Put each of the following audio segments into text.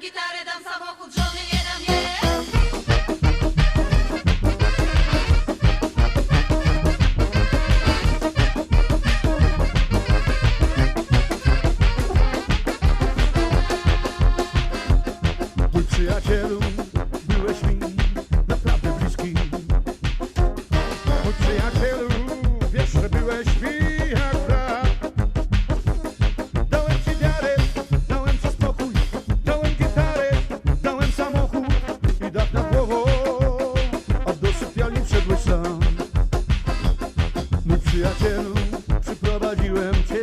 gitar edem sabah kulcanı Przyjacielu, przyprowadziłem cię.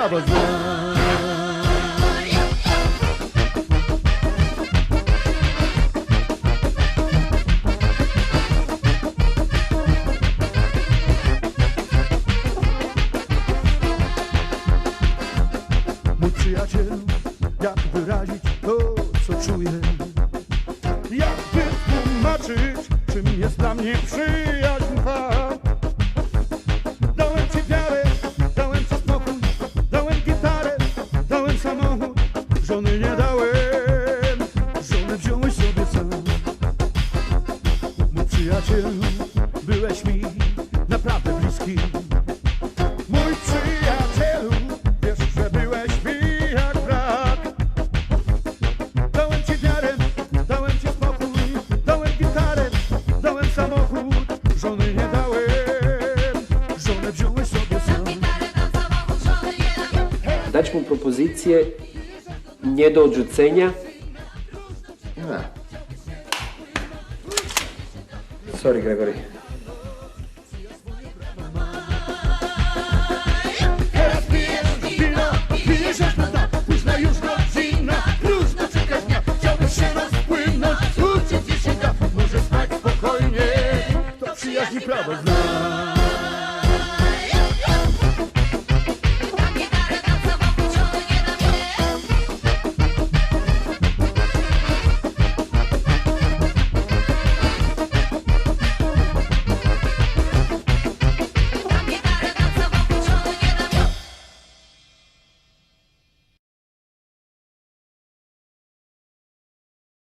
Baba Mój przyjaciel, jak wyrazić to, co czuję? Jak wytłumaczyć, czym jest dla mnie przyjaciel? samochód, żony nie dałem, żonę wziąłeś sobie sam. Mój przyjaciel, byłeś mi naprawdę bliski. dać mu propozycję nie do odrzucenia? Nie. Sorry, Gregory.